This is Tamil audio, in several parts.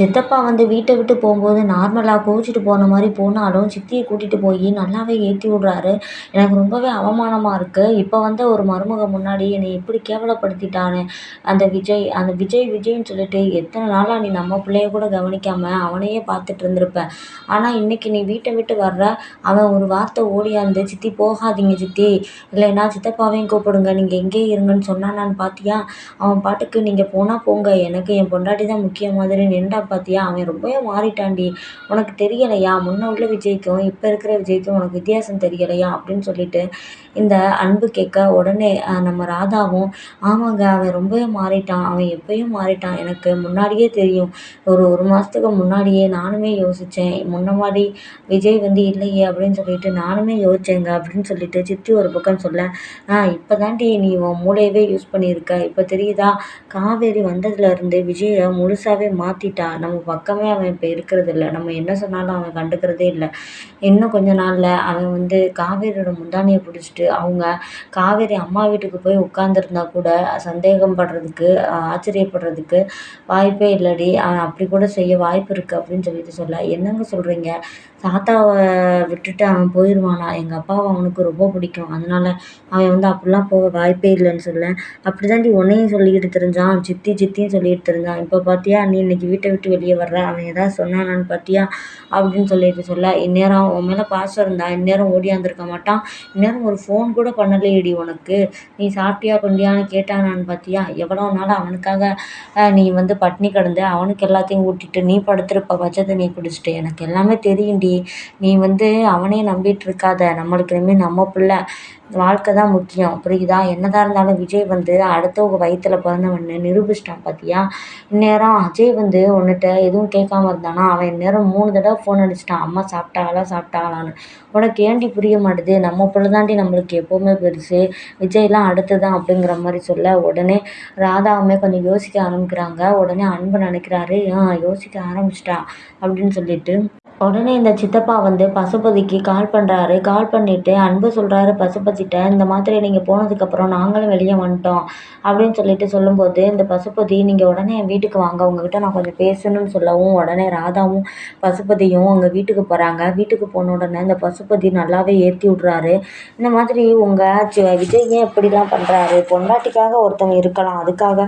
சித்தப்பா வந்து வீட்டை விட்டு போகும்போது நார்மலாக கோவிச்சிட்டு போன மாதிரி போனாலும் சித்தியை கூட்டிகிட்டு போய் நல்லாவே ஏற்றி விட்றாரு. எனக்கு ரொம்பவே அவமானமாக இருக்குது இப்போ வந்து ஒரு மருமக முன்னாடி என்னை எப்படி கேவலப்படுத்திட்டானே? அந்த விஜய் அந்த விஜய் விஜய்ன்னு சொல்லிட்டு எத்தனை நாளாக நீ நம்ம பிள்ளைய கூட கவனிக்காமல் அவனையே பார்த்துட்டு இருந்திருப்ப. ஆனால் இன்னைக்கு நீ வீட்டை விட்டு வர்ற அவன் ஒரு வார்த்தை ஓடியாந்து சித்தி போகாதீங்க சித்தி. இல்லைன்னா சித்தப்பாவையும் கூப்பிடுங்க. நீங்கள் எங்கேயே இருங்கன்னு சொன்னானான்னு பார்த்தியா அவன் பாட்டுக்கு நீங்கள் போனால் போங்க. எனக்கு என் பொண்டாட்டி தான் முக்கியம் மாதிரி நின்றா பார்த்தியா அவன் ரொம்பவே மாறிட்டான்டி. உனக்கு தெரியலையா? முன்ன உள்ள விஜய்க்கும் இப்போ இருக்கிற விஜய்க்கும் உனக்கு வித்தியாசம் தெரியலையா? அப்படின்னு சொல்லிட்டு இந்த அன்பு கேட்க உடனே நம்ம ராதாவும் ஆமாங்க அவன் ரொம்பவே மாறிட்டான். அவன் எப்பயும் மாறிட்டான். எனக்கு முன்னாடியே தெரியும். ஒரு ஒரு மாதத்துக்கு முன்னாடியே நானுமே யோசித்தேன் முன்ன மாதிரி விஜய் வந்து இல்லையே அப்படின்னு சொல்லிட்டு நானுமே யோசித்தேங்க அப்படின்னு சொல்லிட்டு சித்தி ஒரு பக்கம் சொல்ல இப்போ தாண்டி நீ உன் மூளையவே யூஸ் பண்ணியிருக்க. இப்போ தெரியுதா? காவேரி வந்ததுலேருந்து விஜயை முழுசாகவே மாற்றிட்டா நம்ம பக்கமே அவன் இப்போ இருக்கிறதில்ல. நம்ம என்ன சொன்னாலும் அவன் கண்டுக்கிறதே இல்லை. இன்னும் கொஞ்ச நாளில் அவன் வந்து காவேரியோட முந்தானையை பிடிச்சிட்டு அவங்க காவேரி அம்மா வீட்டுக்கு போய் உட்காந்துருந்தா கூட சந்தேகம் படுறதுக்கு ஆச்சரியப்படுறதுக்கு வாய்ப்பே இல்லைடி. அவன் அப்படி கூட செய்ய வாய்ப்பு இருக்குது அப்படின்னு சொல்லிட்டு சொல்ல. என்னங்க சொல்கிறீங்க தாத்தாவை விட்டுட்டு அவன் போயிடுவானா எங்கள் அப்பாவை அவனுக்கு ரொம்ப பிடிக்கும். அதனால அவன் வந்து அப்படிலாம் போக வாய்ப்பே இல்லைன்னு சொல்ல. அப்படி தாண்டி உன்னையும் சொல்லிக்கிட்டு தெரிஞ்சான். சித்தி சித்தியும் சொல்லிக்கிட்டு தெரிஞ்சான். இப்போ பார்த்தியா நீ இன்னைக்கு வீட்டை விட்டு வெளியே வர்ற? அவன் ஏதாவது சொன்னானான்னு பார்த்தியா அப்படின்னு சொல்லிட்டு சொல்ல. இந்நேரம் உன் மேலே பாசம் இருந்தா இந்நேரம் ஓடியாந்துருக்க மாட்டான். இந்நேரம் ஒரு ஃபோன் கூட பண்ணலையேடி உனக்கு. நீ சாப்பிட்டியா கொண்டியான்னு கேட்டானான்னு பார்த்தியா எவ்வளோ நாள் அவனுக்காக நீ வந்து பட்னி கிடந்து அவனுக்கு எல்லாத்தையும் ஊட்டிட்டு நீ படுத்துருப்ப பச்சை நீ குடிச்சிட்டு. எனக்கு எல்லாமே தெரியும்டி. நீ வந்து அவனே நம்பிட்டு இருக்காத. நம்மளுக்கு இனிமேல் நம்ம பிள்ள. வாழ்க்கை தான் முக்கியம். புரியுதா? என்னதான் இருந்தாலும் விஜய் வந்து அடுத்தவங்க வயிற்றுல பிறந்தவன்னு நிரூபிச்சிட்டான் பார்த்தியா இந்நேரம் அஜய் வந்து உன்கிட்ட எதுவும் கேட்காம இருந்தானா? அவன் இந்நேரம் மூணு தடவை ஃபோன் அடிச்சிட்டான். அம்மா சாப்பிட்டாங்களா சாப்பிட்டாங்களான்னு உனக்கு ஏன்டி புரிய மாட்டுது? நம்ம பிள்ளைதாண்டி நம்மளுக்கு எப்போவுமே பெருசு. விஜய்லாம் அடுத்து தான் அப்படிங்கிற மாதிரி சொல்ல உடனே ராதாவுமே கொஞ்சம் யோசிக்க ஆரம்பிக்கிறாங்க. உடனே அன்பு நினைக்கிறாரு. ஆ யோசிக்க ஆரம்பிச்சிட்டா அப்படின்னு சொல்லிட்டு. உடனே இந்த சித்தப்பா வந்து பசுபதிக்கு கால் பண்ணுறாரு கால் பண்ணிவிட்டு அன்பு சொல்கிறாரு பசுபதிகிட்ட இந்த மாதிரி நீங்கள் போனதுக்கப்புறம் நாங்களும் வெளியே வந்துட்டோம். அப்படின்னு சொல்லிட்டு சொல்லும்போது இந்த பசுபதி நீங்கள் உடனே என் வீட்டுக்கு வாங்க. உங்ககிட்ட நான் கொஞ்சம் பேசணும்னு சொல்லவும் உடனே ராதாவும் பசுபதியும் அங்கே வீட்டுக்கு போகிறாங்க வீட்டுக்கு போன உடனே இந்த பசு பசுபதி நல்லாவே ஏற்றி விட்றாரு. இந்த மாதிரி உங்கள் விஜய் ஏன் இப்படிலாம் பண்ணுறாரு பொண்டாட்டிக்காக ஒருத்தவங்க இருக்கலாம். அதுக்காக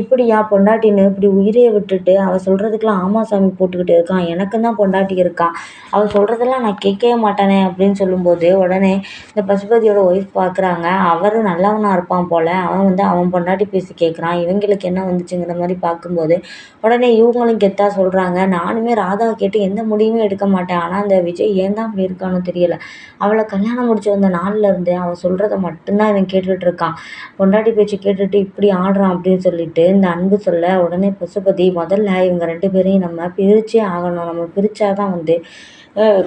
இப்படியா பொண்டாட்டின்னு இப்படி உயிரையே விட்டுட்டு அவள் சொல்கிறதுக்கெலாம் ஆமா சாமி போட்டுக்கிட்டு இருக்கான். எனக்கும் தான் பொண்டாட்டி இருக்கான் அவள் சொல்கிறதெல்லாம் நான் கேட்கவே மாட்டேனே அப்படின்னு சொல்லும்போது உடனே இந்த பசுபதியோட ஒய்ஃப் பார்க்குறாங்க அவரும் நல்லவனாக இருப்பான் போல். அவன் வந்து அவன் பொண்டாட்டி பேசி கேட்குறான் இவங்களுக்கு என்ன வந்துச்சுங்கிற மாதிரி பார்க்கும்போது உடனே இவங்களும் கெத்தாக சொல்கிறாங்க நானுமே ராதாவை கேட்டு எந்த முடிவுமே எடுக்க மாட்டேன். ஆனால் அந்த விஜய் ஏன் தான் அப்படி இருக்கானோ தெரியலை. அவளை கல்யாணம் முடிச்சு வந்த நாளில் இருந்தே அவள் சொல்கிறத மட்டும்தான் இவன் கேட்டுட்டு இருக்கான். பொண்டாட்டி பேச்சு கேட்டுட்டு இப்படி ஆடுறான் அப்படின்னு சொல்லிட்டு இந்த அன்பு சொல்ல உடனே பசுபதி முதல்ல இவங்க ரெண்டு பேரையும் நம்ம பிரிச்சே ஆகணும். நம்ம பிரித்தா தான் வந்து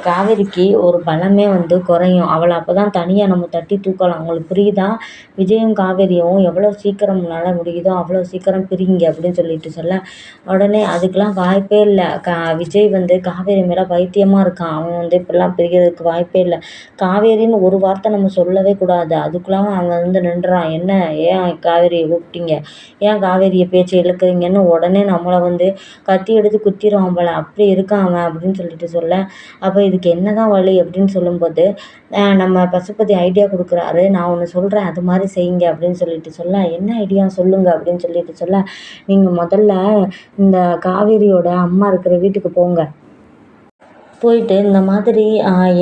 காவேரிக்கு ஒரு பலமே வந்து குறையும். அவளை அப்போ தான் தனியாக நம்ம தட்டி தூக்கலாம். உங்களுக்கு புரியுதா? விஜயும் காவேரியும் எவ்வளோ சீக்கிரம் உங்களால் முடியுதோ அவ்வளோ சீக்கிரம் பிரிங்க அப்படின்னு சொல்லிட்டு சொல்ல உடனே அதுக்கெலாம் வாய்ப்பே இல்லை. கா விஜய் வந்து காவேரி மேலே பைத்தியமாக இருக்கான். அவன் வந்து இப்படிலாம் பிரிகிறதுக்கு வாய்ப்பே இல்லை. காவேரின்னு ஒரு வார்த்தை நம்ம சொல்லவே கூடாது. அதுக்குள்ளாம அவன் வந்து நின்றுறான் என்ன? ஏன் காவேரியை கூப்பிட்டீங்க? ஏன் காவேரியை பேச்சு இழுக்கிறீங்கன்னு உடனே நம்மளை வந்து கத்தி எடுத்து குத்திடுவான் போல அப்படி இருக்கான் அவன் அப்படின்னு சொல்லிட்டு சொல்ல அப்போ இதுக்கு என்ன தான் வழி அப்படின்னு சொல்லும்போது நம்ம பசுபதி ஐடியா கொடுக்குறாரு. நான் ஒன்று சொல்கிறேன் அது மாதிரி செய்யுங்க அப்படின்னு சொல்லிட்டு சொல்ல என்ன ஐடியா சொல்லுங்கள் அப்படின்னு சொல்லிட்டு சொல்ல நீங்கள் முதல்ல இந்த காவேரியோட அம்மா இருக்கிற வீட்டுக்கு போங்க. போயிட்டு இந்த மாதிரி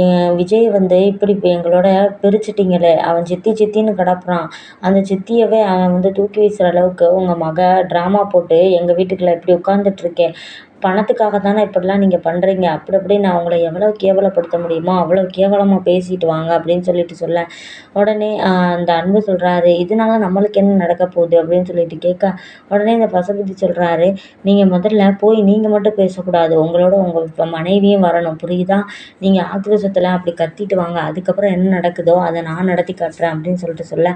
என் விஜய் வந்து இப்படி இப்போ எங்களோட பிரிச்சிட்டிங்களே. அவன் சித்தி சித்தின்னு கிடப்புறான். அந்த சித்தியவே அவன் வந்து தூக்கி வீசுகிற அளவுக்கு உங்கள் மக ட்ராமா போட்டு எங்கள் வீட்டுக்குள்ளே இப்படி உட்காந்துட்ருக்கேன் பணத்துக்காக தானே இப்படிலாம் நீங்கள் பண்ணுறீங்க அப்படி அப்படி நான் உங்களை எவ்வளோ கேவலப்படுத்த முடியுமோ அவ்வளோ கேவலமாக பேசிட்டு வாங்க அப்படின்னு சொல்லிட்டு சொல்ல. உடனே அந்த அன்பு சொல்கிறாரு இதனால நம்மளுக்கு என்ன நடக்க போகுது? அப்படின்னு சொல்லிட்டு கேட்க உடனே இந்த பசுபதி சொல்கிறாரு நீங்கள் முதல்ல போய் நீங்கள் மட்டும் பேசக்கூடாது. உங்களோட உங்கள் மனைவியும் வரணும். புரியுதா? நீங்கள் ஆக்ரோஷத்தில் அப்படி கத்திட்டு வாங்க. அதுக்கப்புறம் என்ன நடக்குதோ அதை நான் நடத்தி காட்டுறேன். அப்படின்னு சொல்லிட்டு சொல்ல.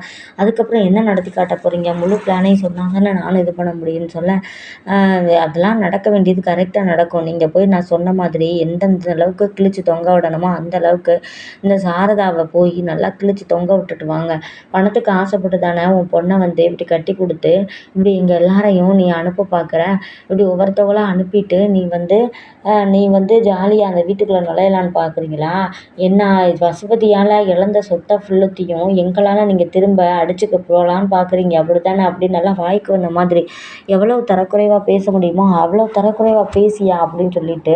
அதுக்கப்புறம் என்ன நடத்தி காட்ட போகிறீங்க முழு பிளானையும் சொன்னால் தானே நானும் இது பண்ண முடியும்னு சொல்ல. அதெல்லாம் நடக்க வேண்டியது கரெக்டாக நடக்கும். நீங்கள் போய் நான் சொன்ன மாதிரி எந்தெந்த அளவுக்கு கிழிச்சு தொங்க விடணுமோ அந்த அளவுக்கு இந்த சாரதாவை போய் நல்லா கிழிச்சு தொங்க விட்டுட்டு வாங்க. பணத்துக்கு ஆசைப்பட்டு தானே உன் பொண்ணை வந்து இப்படி கட்டி கொடுத்து இப்படி எங்கள் எல்லாரையும் நீ அனுப்ப பார்க்குற இப்படி ஒவ்வொருத்தவங்களா அனுப்பிட்டு நீ வந்து நீ வந்து ஜாலியாக அந்த வீட்டுக்குள்ளே நுழையலான்னு பார்க்குறீங்களா என்ன பசுபதியால் இழந்த சொத்தை ஃபுல்லுத்தையும் எங்களால் நீங்கள் திரும்ப அடிச்சுக்க போகலான்னு பார்க்குறீங்க அப்படி தானே அப்படி நல்லா வாய்க்கு வந்த மாதிரி. எவ்வளோ தரக்குறைவாக பேச முடியுமோ அவ்வளோ தரக்குறைவாக பேசியா அப்படின்னு சொல்லிட்டு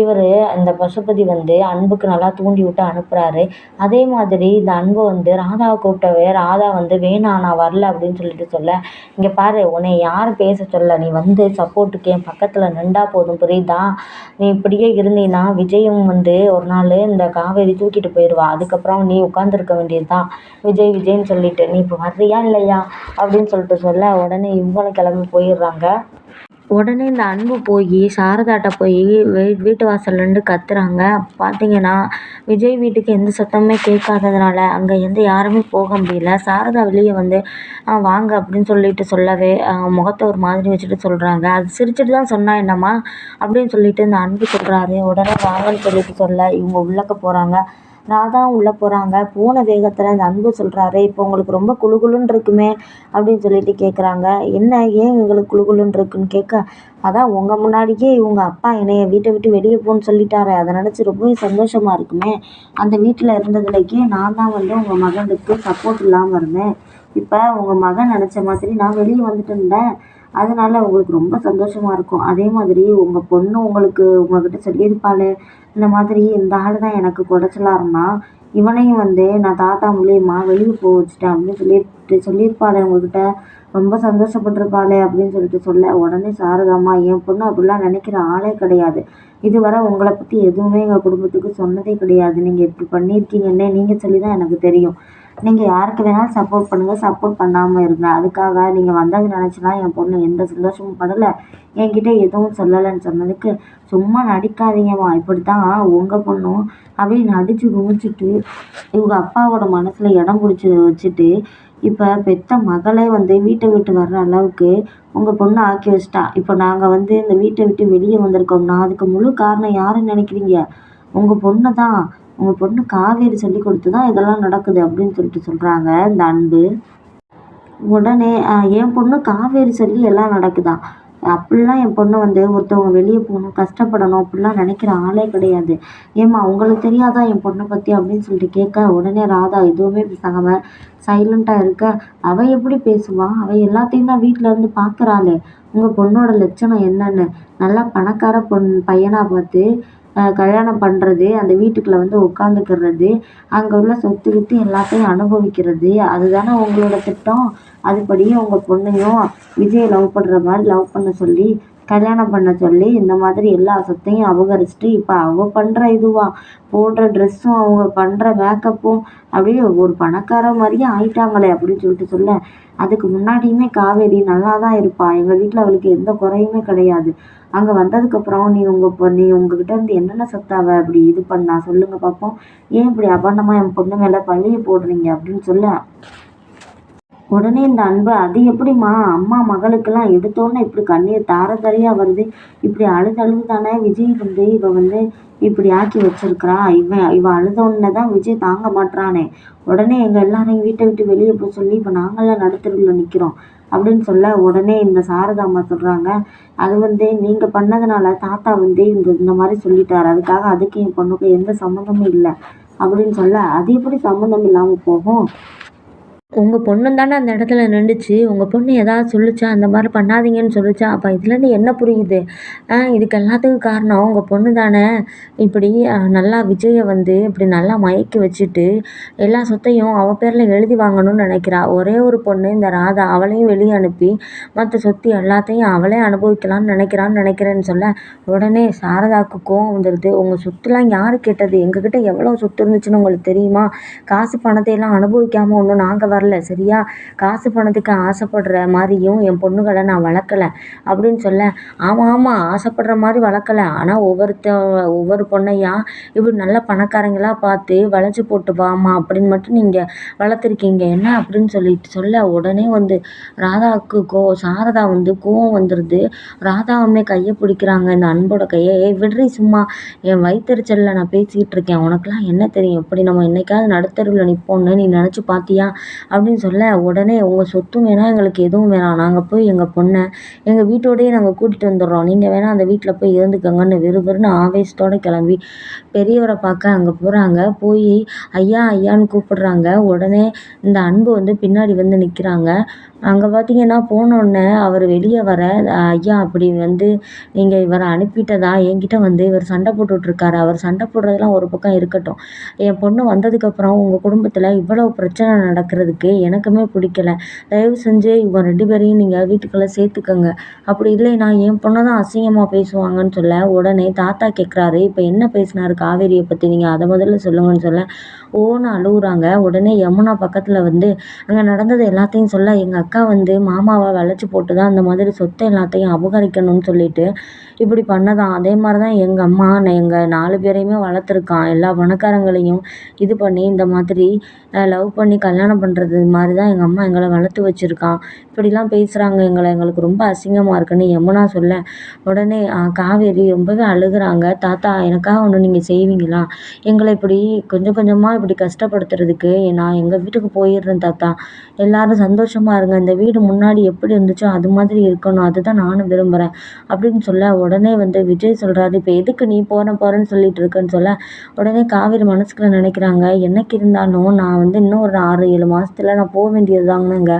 இவர் அந்த பசுபதி வந்து அன்புக்கு நல்லா தூண்டி விட்டு அனுப்புகிறாரு அதே மாதிரி இந்த அன்பு வந்து ராதாவை கூப்பிட்டவே ராதா வந்து வேணாம் நான் வரல அப்படின்னு சொல்லிட்டு சொல்ல இங்கே பாரு உன்னை யார் பேச சொல்ல நீ வந்து சப்போர்ட்டுக்கு என் பக்கத்தில் நின்றா போதும் புரியுதா? நீ இப்படியே இருந்தீன்னா விஜயும் வந்து ஒரு நாள் இந்த காவேரி தூக்கிட்டு போயிடுவா அதுக்கப்புறம் நீ உட்காந்துருக்க வேண்டியது தான் விஜய் விஜய்ன்னு சொல்லிட்டு நீ இப்போ வர்றியா இல்லையா? அப்படின்னு சொல்லிட்டு சொல்ல உடனே இவங்களும் கிளம்பி போயிடுறாங்க. உடனே இந்த அன்பு போய் சாரதாட்ட போய் வீ வீட்டு வாசல்லேருந்து கத்துறாங்க. பார்த்தீங்கன்னா விஜய் வீட்டுக்கு எந்த சத்தமுமே கேட்காததுனால அங்கே எந்த யாருமே போக முடியல. சாரதா வெளியே வந்து வாங்க அப்படின்னு சொல்லிட்டு சொல்லவே முகத்தை ஒரு மாதிரி வச்சுட்டு சொல்கிறாங்க அது சிரிச்சுட்டு தான் சொன்னா என்னம்மா? அப்படின்னு சொல்லிட்டு இந்த அன்பு சொல்கிறாரு உடனே வாங்கன்னு சொல்லிட்டு சொல்ல இவங்க உள்ளக்க போகிறாங்க ராதாவும் உள்ளே போகிறாங்க போன வேகத்தில் அந்த அன்பு சொல்கிறாரு இப்போ உங்களுக்கு ரொம்ப குழுகுலுன்னு இருக்குமே அப்படின்னு சொல்லிட்டு கேட்குறாங்க என்ன? ஏன் எங்களுக்கு குழுகுலுன்னு இருக்குன்னு கேட்க அதான் உங்கள் முன்னாடியே இவங்க அப்பா என்னைய வீட்டை விட்டு வெளியே போன்னு சொல்லிட்டாரு. அதை நினச்சி ரொம்பவே சந்தோஷமாக இருக்குமே. அந்த வீட்டில் இருந்ததுலக்கே நான் தான் வந்து உங்கள் மகனுக்கு சப்போர்ட் இல்லாமல் இருந்தேன். இப்போ உங்கள் மகன் நினச்ச மாதிரி நான் வெளியே வந்துட்டேன்ல அதனால உங்களுக்கு ரொம்ப சந்தோஷமாக இருக்கும். அதே மாதிரி உங்கள் பொண்ணு உங்களுக்கு உங்கள்கிட்ட சொல்லியிருப்பாளே இந்த மாதிரி இந்த ஆள் தான் எனக்கு குடைச்சலா இருந்தான் இவனையும் வந்து நான் தாத்தா மூலியமா வெளியே போக வச்சுட்டேன் அப்படின்னு சொல்லிட்டு சொல்லியிருப்பாளே உங்ககிட்ட. ரொம்ப சந்தோஷப்பட்டிருப்பாளே அப்படின்னு சொல்லிட்டு சொல்ல உடனே சாரதாம்மா என் பொண்ணு அப்படிலாம் நினைக்கிற ஆளே கிடையாது. இதுவரை உங்களை பற்றி எதுவுமே எங்கள் குடும்பத்துக்கு சொன்னதே கிடையாது. நீங்கள் இப்படி பண்ணியிருக்கீங்கன்னே நீங்கள் சொல்லி தான் எனக்கு தெரியும். நீங்கள் யாருக்கு வேணாலும் சப்போர்ட் பண்ணுங்கள் சப்போர்ட் பண்ணாமல் இருங்க. அதுக்காக நீங்கள் வந்தது நினச்சிலாம் என் பொண்ணு எந்த சந்தோஷமும் படலை. என்கிட்ட எதுவும் சொல்லலைன்னு சொன்னதுக்கு சும்மா நடிக்காதீங்கம்மா இப்படி தான் உங்கள் பொண்ணும் அப்படியே நடித்து குமிச்சிட்டு இவங்க அப்பாவோட மனசில் இடம் பிடிச்சி வச்சுட்டு இப்போ பெத்த மகளே வந்து வீட்டை விட்டு வர்ற அளவுக்கு உங்கள் பொண்ணை ஆக்கி வச்சிட்டா. இப்போ நாங்கள் வந்து இந்த வீட்டை விட்டு வெளியே வந்திருக்கோம்னா அதுக்கு முழு காரணம் யாருன்னு நினைக்கிறீங்க? உங்கள் பொண்ணு தான் உங்கள் பொண்ணு காவேரி சொல்லி கொடுத்து தான் இதெல்லாம் நடக்குது அப்படின்னு சொல்லிட்டு சொல்கிறாங்க இந்த அன்பு. உடனே என் பொண்ணு காவேரி சொல்லி எல்லாம் நடக்குதான் அப்படிலாம் என் பொண்ணு வந்து ஒருத்தவங்க வெளியே போகணும் கஷ்டப்படணும் அப்படிலாம் நினைக்கிற ஆளே கிடையாது. ஏம்மா உங்களுக்கு தெரியாதா என் பொண்ணை பற்றி அப்படின்னு சொல்லிட்டு கேட்க உடனே ராதா எதுவுமே பேசாமல் சைலண்ட்டாக இருக்க அவள் எப்படி பேசுவான் அவள் எல்லாத்தையும் தான் வீட்டில் இருந்து பார்க்குறாளே உங்கள் பொண்ணோட லட்சணம் என்னென்னு? நல்லா பணக்கார பொண் பையனாக பார்த்து கல்யாணம் பண்ணுறது அந்த வீட்டுக்குள்ளே வந்து உட்காந்துக்கிறது அங்கே உள்ள சொத்து கித்து எல்லாத்தையும் அனுபவிக்கிறது அதுதானே உங்களோட திட்டம். அதுபடியும் உங்கள் பொண்ணையும் விஜயை லவ் பண்ணுற மாதிரி லவ் பண்ண சொல்லி கல்யாணம் பண்ண சொல்லி இந்த மாதிரி எல்லா சொத்தையும் அபகரிச்சுட்டு இப்போ அவள் பண்ணுற இதுவா போடுற ட்ரெஸ்ஸும் அவங்க பண்ணுற மேக்கப்பும் அப்படியே ஒரு பணக்கார மாதிரியே ஆயிட்டாங்களே அப்படின்னு சொல்லிட்டு சொல்ல. அதுக்கு முன்னாடியுமே காவேரி நல்லா தான் இருப்பாள் எங்கள் வீட்டில் அவளுக்கு எந்த குறையுமே கிடையாது. அங்கே வந்ததுக்கப்புறம் நீ உங்கள் இப்போ நீ உங்ககிட்ட இருந்து என்னென்ன சத்தாவ அப்படி இது பண்ணா? சொல்லுங்கள் பார்ப்போம் ஏன் இப்படி அபண்ணமாக என் பொண்ணு மேலே பழிய போடுறீங்க அப்படின்னு சொல்ல. உடனே இந்த அன்பு அது எப்படிம்மா? அம்மா மகளுக்கெல்லாம் எடுத்தோன்னே இப்படி கண்ணீர் தார தாரையாக வருது. இப்படி அழுது அழுது தானே விஜய் வந்து இவள் வந்து இப்படி ஆக்கி வச்சிருக்கிறா. இவன் இவன் அழுதோன்னே தான் விஜய் தாங்க மாட்றானே. உடனே எங்கள் எல்லாரையும் வீட்டை விட்டு வெளியே போக சொல்லி இப்போ நாங்களாம் நடுத்தருவில் நிற்கிறோம் அப்படின்னு சொல்ல உடனே இந்த சாரதா அம்மா சொல்கிறாங்க அது வந்து நீங்கள் பண்ணதுனால தாத்தா வந்து இந்த இந்த மாதிரி சொல்லிட்டார். அதுக்காக அதுக்கு என் பொண்ணுக்கு எந்த சம்மந்தமும் இல்லை. அப்படின்னு சொல்ல அது எப்படி சம்மந்தம் இல்லாமல் போகும்? உங்கள் பொண்ணும் தானே அந்த இடத்துல நின்றுச்சு உங்கள் பொண்ணு ஏதாவது சொல்லுச்சா? அந்த மாதிரி பண்ணாதீங்கன்னு சொல்லுச்சா? அப்போ இதுலேருந்து என்ன புரியுது? ஆ இதுக்கு எல்லாத்துக்கும் காரணம் உங்கள் பொண்ணு தானே. இப்படி நல்லா விஜயை வந்து இப்படி நல்லா மயக்கி வச்சுட்டு எல்லா சொத்தையும் அவள் பேரில் எழுதி வாங்கணும்னு நினைக்கிறா. ஒரே ஒரு பொண்ணு இந்த ராதா அவளையும் வெளியே அனுப்பி மற்ற சொத்து எல்லாத்தையும் அவளே அனுபவிக்கலாம்னு நினைக்கிறான்னு நினைக்கிறேன்னு சொல்ல உடனே சாரதாக்கு கோவம் வந்துடுது உங்கள் சொத்துலாம் யார் கேட்டது? எங்ககிட்ட எவ்வளோ சொத்து இருந்துச்சுன்னு உங்களுக்கு தெரியுமா? காசு பணத்தையெல்லாம் அனுபவிக்காமல் ஒன்றும் நாங்கள் வர வரல சரியா? காசு பணத்துக்கு ஆசைப்படுற மாதிரியும் என் பொண்ணுகளை நான் வளர்க்கல அப்படின்னு சொல்ல ஆமாம் ஆமாம் ஆசைப்படுற மாதிரி வளர்க்கல. ஆனால் ஒவ்வொருத்த ஒவ்வொரு பொண்ணையா இப்படி நல்ல பணக்காரங்களாக பார்த்து வளைச்சி போட்டு வாமா அப்படின்னு மட்டும் நீங்கள் வளர்த்துருக்கீங்க. என்ன அப்படின்னு சொல்லிட்டு சொல்ல உடனே வந்து ராதாவுக்கு கோ சாரதா வந்து கோவம் வந்துடுது ராதாவுமே கையை பிடிக்கிறாங்க. இந்த அன்போட கையை ஏய் விடுறி சும்மா. என் வயிற்றுச்சலில் நான் பேசிக்கிட்டு இருக்கேன். உனக்குலாம் என்ன தெரியும்? எப்படி நம்ம என்னைக்காவது நடுத்தருவில் நிற்போன்னு நீ நினச்சி பார்த்தியா? அப்படின்னு சொல்ல உடனே உங்கள் சொத்தும் வேணாம் எங்களுக்கு எதுவும் வேணாம். நாங்கள் போய் எங்கள் பொண்ணை எங்கள் வீட்டோடையே நாங்கள் கூட்டிகிட்டு வந்துடுறோம். நீங்கள் வேணால் அந்த வீட்டில் போய் இருந்துக்கங்கன்னு விறுவிறுன்னு ஆவேசத்தோடு கிளம்பி பெரியவரை பார்க்க அங்கே போகிறாங்க போய் ஐயா ஐயான்னு கூப்பிடுறாங்க. உடனே இந்த அன்பு வந்து பின்னாடி வந்து நிற்கிறாங்க அங்கே பார்த்தீங்கன்னா போனோடனே அவர் வெளியே வர ஐயா அப்படி வந்து நீங்கள் இவரை அனுப்பிட்டதா? என்கிட்ட வந்து இவர் சண்டை போட்டுட்ருக்காரு. அவர் சண்டை போடுறதெல்லாம் ஒரு பக்கம் இருக்கட்டும். என் பொண்ணு வந்ததுக்கப்புறம் உங்கள் குடும்பத்தில் இவ்வளோ பிரச்சனை நடக்கிறதுக்கு எனக்குமே பிடிக்கல. தயவு செஞ்சு இவங்க ரெண்டு பேரையும் நீங்கள் வீட்டுக்குள்ளே சேர்த்துக்கங்க. அப்படி இல்லைன்னா என் பொண்ணை தான் அசிங்கமாக பேசுவாங்கன்னு சொல்ல உடனே தாத்தா கேட்குறாரு இப்போ என்ன பேசினாரு காவேரியை பற்றி நீங்கள் அதை முதல்ல சொல்லுங்கன்னு சொல்ல ஓன்னு அழுகுறாங்க உடனே யமுனா பக்கத்தில் வந்து அங்கே நடந்தது எல்லாத்தையும் சொல்ல எங்கள் அக்கா வந்து மாமாவை வளைச்சி போட்டு தான் அந்த மாதிரி சொத்தை எல்லாத்தையும் அபகரிக்கணும்னு சொல்லிட்டு இப்படி பண்ணதான். அதே மாதிரி தான் எங்கள் அம்மா எங்கள் நாலு பேரையுமே வளர்த்துருக்கான். எல்லா பணக்காரங்களையும் இது பண்ணி இந்த மாதிரி லவ் பண்ணி கல்யாணம் பண்ணுறது மாதிரி தான் எங்கள் அம்மா எங்களை வளர்த்து வச்சுருக்கான். இப்படிலாம் பேசுகிறாங்க எங்களை எங்களுக்கு ரொம்ப அசிங்கமாக இருக்குன்னு யமுனா சொல்ல. உடனே காவேரி ரொம்பவே அழுகுறாங்க. தாத்தா எனக்காக ஒன்று நீங்கள் செய்வீங்களா? எங்களை இப்படி கொஞ்சம் கொஞ்சமாக இப்படி கஷ்டப்படுத்துறதுக்கு நான் எங்கள் வீட்டுக்கு போயிடுறேன் தாத்தா. எல்லோரும் சந்தோஷமாக இருங்க. இந்த வீடு முன்னாடி எப்படி இருந்துச்சோ அது மாதிரி இருக்கணும். அதுதான் நானும் விரும்புகிறேன் அப்படின்னு சொல்ல உடனே வந்து விஜய் சொல்கிறாரு இப்போ எதுக்கு நீ போகிறேன் போகிறேன்னு சொல்லிட்டு இருக்குன்னு சொல்ல? உடனே காவேரி மனசுக்குள்ள நினைக்கிறாங்க என்னைக்கு இருந்தாலும் நான் வந்து இன்னும் ஒரு ஆறு ஏழு மாதத்துல நான் போக வேண்டியது தாங்கங்க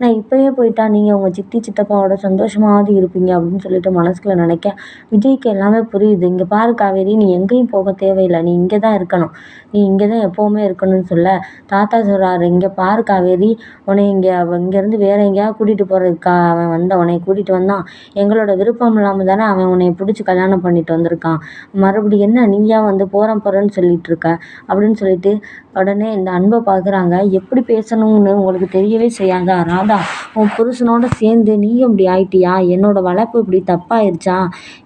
நான் இப்போயே போயிட்டா நீங்கள் உங்கள் சித்தி சித்தப்பாவோட சந்தோஷமாவது இருப்பீங்க அப்படின்னு சொல்லிட்டு மனசுக்குள்ள நினைக்க விஜய்க்கு எல்லாமே புரியுது. இங்கே பாரு காவேரி நீ எங்கேயும் போக தேவையில்லை. நீ இங்கே தான் இருக்கணும். நீ இங்கே தான் எப்போவுமே இருக்கணும்னு சொல்ல. தாத்தா சொல்கிறாரு இங்கே பாரு காவேரி உன்னை இங்கே இங்கேருந்து வேற எங்கேயாவது கூட்டிகிட்டு போகிறதுக்கா அவன் வந்தான் உன்னை கூட்டிகிட்டு வந்தான். எங்களோட விருப்பம் இல்லாமல் தானே அவன் உன்னை பிடிச்சி கல்யாணம் பண்ணிட்டு வந்திருக்கான். மறுபடியும் என்ன நீயா வந்து போகிறேன் போகிறேன்னு சொல்லிட்டு இருக்க அப்படின்னு சொல்லிட்டு உடனே இந்த அன்பை பார்க்குறாங்க. எப்படி பேசணும்னு உங்களுக்கு தெரியவே செய்யாதா? ராதா உன் புருஷனோட சேர்ந்து நீயும் இப்படி ஆயிட்டியா? என்னோட வளர்ப்பு இப்படி தப்பாயிருச்சா?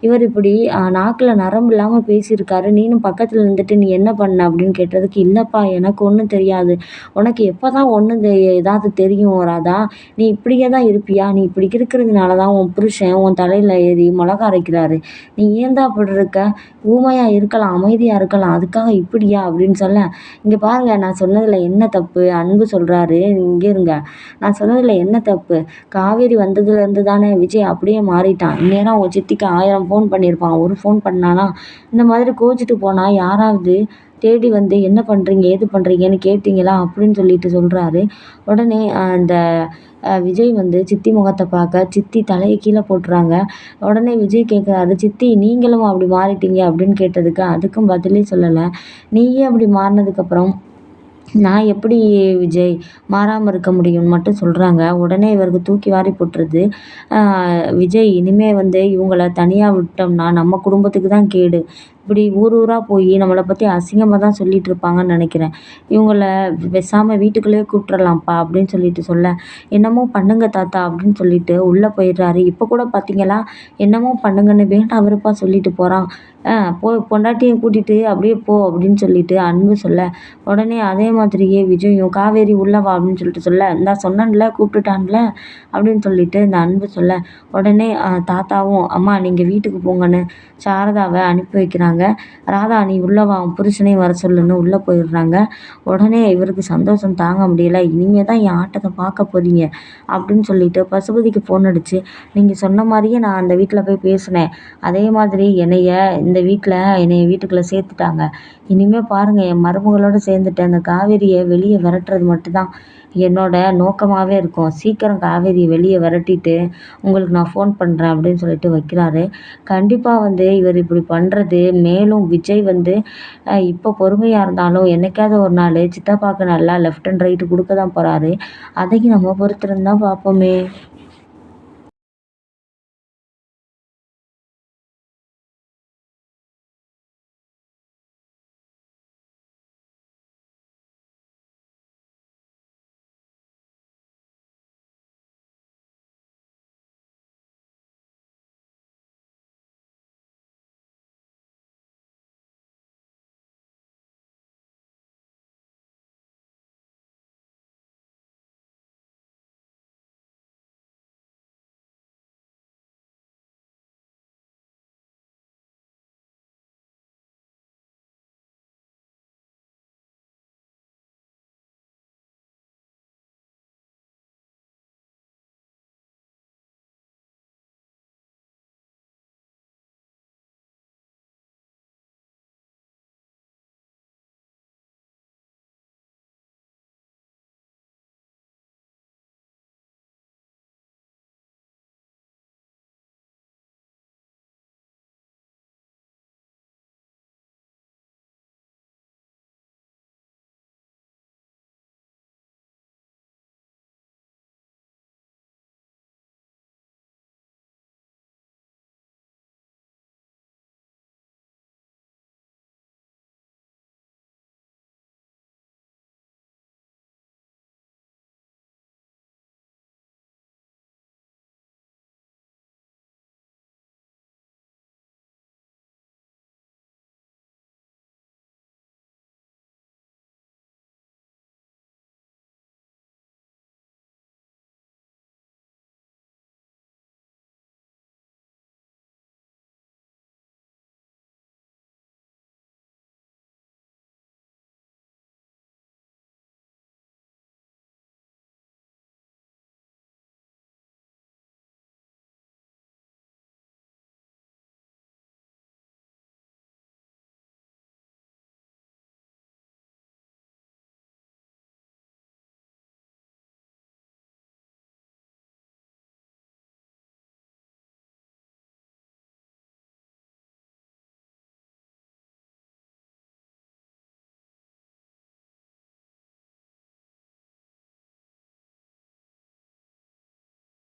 இவர் இப்படி நாக்கில் நரம்பு இல்லாமல் பேசியிருக்காரு. நீனும் பக்கத்தில் இருந்துட்டு நீ என்ன பண்ண அப்படின்னு கேட்டதுக்கு இல்லைப்பா எனக்கு ஒன்றும் தெரியாது. உனக்கு எப்போ தான் ஒன்று ஏதாவது தெரியும் ராதா. நீ இப்படியே தான் இருப்பியா? நீ இப்படி இருக்கிறதுனால தான் உன் புருஷன் உன் தலையில் ஏறி மிளகா அரைக்கிறாரு நீ ஏன் அப்படி இருக்க? ஊமையாக இருக்கலாம் அமைதியாக இருக்கலாம் அதுக்காக இப்படியா அப்படின்னு சொல்ல. இங்கே பாருங்க நான் சொன்னதில் என்ன தப்பு? அன்பு சொல்கிறாரு இங்கே இருங்க. நான் சொன்னதில் என்ன தப்பு? காவேரி வந்ததுலேருந்து தானே விஜய் அப்படியே மாறிட்டான். இந்நேரம் அவங்க சித்திக்கு ஆயிரம் ஃபோன் பண்ணியிருப்பான் ஒரு ஃபோன் பண்ணானா? இந்த மாதிரி கோச்சிட்டு போனால் யாராவது தேடி வந்து என்ன பண்ணுறீங்க ஏது பண்ணுறீங்கன்னு கேட்டிங்களா அப்படின்னு சொல்லிட்டு சொல்கிறாரு உடனே அந்த விஜய் வந்து சித்தி முகத்தை பார்க்க சித்தி தலையை கீழே போட்டுறாங்க. உடனே விஜய் கேட்குறாரு சித்தி நீங்களும் அப்படி மாறிட்டீங்க அப்படின்னு கேட்டதுக்கு அதுக்கும் பதிலே சொல்லலை. நீயே அப்படி மாறினதுக்கப்புறம் நான் எப்படி விஜய் மாறாமல் இருக்க முடியும்னு மட்டும் சொல்கிறாங்க உடனே இவருக்கு தூக்கி வாரி போட்டுருது. விஜய் இனிமேல் வந்து இவங்கள தனியாக விட்டோம்னா நம்ம குடும்பத்துக்கு தான் கேடு. இப்படி ஊர் ஊராக போய் நம்மளை பற்றி அசிங்கமாக தான் சொல்லிகிட்டு இருப்பாங்கன்னு நினைக்கிறேன். இவங்கள பேசாமல் வீட்டுக்குள்ளேயே கூப்பிட்றலாம்ப்பா அப்படின்னு சொல்லிட்டு சொல்ல என்னமோ பண்ணுங்க தாத்தா அப்படின்னு சொல்லிட்டு உள்ளே போயிடுறாரு. இப்போ கூட பார்த்தீங்களா என்னமோ பண்ணுங்கன்னு வேண்டாம் விருப்பா சொல்லிட்டு போகிறான் போ பொண்டாட்டியை கூட்டிகிட்டு அப்படியே போ அப்படின்னு சொல்லிட்டு அன்பு சொல்ல உடனே அதே மாதிரியே விஜயும் காவேரி உள்ளே வா அப்படின்னு சொல்லிட்டு சொல்ல இந்தா சொன்னேன்ல கூப்பிட்டுட்டான்ல அப்படின்னு சொல்லிட்டு இந்த அன்பு சொல்ல உடனே தாத்தாவும் அம்மா நீங்கள் வீட்டுக்கு போங்கன்னு சாரதாவை அனுப்பி வைக்கிறாங்க. ராதா நீ உள்ளே வா புருஷனையும் வர சொல்லுன்னு உள்ளே போயிடுறாங்க. உடனே இவருக்கு சந்தோஷம் தாங்க முடியல இனிமே தான் என் ஆட்டத்தை பார்க்க போகிறீங்க அப்படின்னு சொல்லிட்டு பசுபதிக்கு ஃபோன் அடித்து நீங்கள் சொன்ன மாதிரியே நான் அந்த வீட்டில் போய் பேசினேன். அதே மாதிரி என்னைய இந்த வீட்டில் என்னைய வீட்டுக்குள்ளே சேர்த்துட்டாங்க. இனிமேல் பாருங்கள் என் மருமகளோடு சேர்ந்துட்டு அந்த காவேரியை வெளியே விரட்டுறது மட்டும்தான். என்னோட நோக்கமாகவே இருக்கும். சீக்கிரம் காவேரியை வெளியே விரட்டிட்டு உங்களுக்கு நான் ஃபோன் பண்ணுறேன் அப்படின்னு சொல்லிட்டு வைக்கிறாரு. கண்டிப்பாக வந்து இவர் இப்படி பண்ணுறது மேலும் விஜய் வந்து இப்போ பொறுமையாக இருந்தாலும் என்னைக்காவது ஒரு நாள் சித்தப்பாவுக்கு நல்லா லெஃப்ட் அண்ட் ரைட்டு கொடுக்க தான் போகிறாரு அதையும் நம்ம பொறுத்திருந்து தான் பார்ப்போமே.